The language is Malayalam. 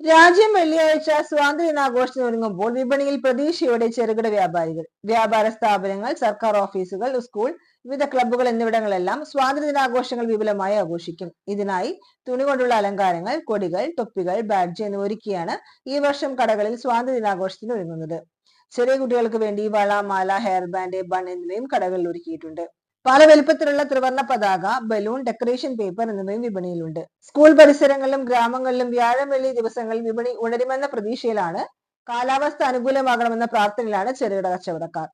രാജ്യം വെള്ളിയാഴ്ച സ്വാതന്ത്ര്യ ദിനാഘോഷത്തിന് ഒരുങ്ങുമ്പോൾ വിപണിയിൽ പ്രതീക്ഷയോടെ ചെറുകിട വ്യാപാരികൾ വ്യാപാര സ്ഥാപനങ്ങൾ സർക്കാർ ഓഫീസുകൾ സ്കൂൾ വിവിധ ക്ലബ്ബുകൾ എന്നിവിടങ്ങളെല്ലാം സ്വാതന്ത്ര്യ ദിനാഘോഷങ്ങൾ വിപുലമായി ആഘോഷിക്കും. ഇതിനായി തുണി കൊണ്ടുള്ള അലങ്കാരങ്ങൾ കൊടികൾ തൊപ്പികൾ ബാഡ്ജ് എന്നിവ ഒരുക്കിയാണ് ഈ വർഷം കടകളിൽ സ്വാതന്ത്ര്യ ദിനാഘോഷത്തിന് ഒരുങ്ങുന്നത്. ചെറിയ കുട്ടികൾക്ക് വേണ്ടി വള മാല ഹെയർ ബാൻഡ് ബൺ എന്നിവയും കടകളിൽ ഒരുക്കിയിട്ടുണ്ട്. പല വലുപ്പത്തിലുള്ള ത്രിവർണ പതാക ബലൂൺ ഡെക്കറേഷൻ പേപ്പർ എന്നിവയും വിപണിയിലുണ്ട്. സ്കൂൾ പരിസരങ്ങളിലും ഗ്രാമങ്ങളിലും വ്യാഴം വെള്ളി ദിവസങ്ങളിൽ വിപണി ഉണരുമെന്ന പ്രതീക്ഷയിലാണ്. കാലാവസ്ഥ അനുകൂലമാകണമെന്ന പ്രാർത്ഥനയിലാണ് ചെറുകിട കച്ചവടക്കാർ.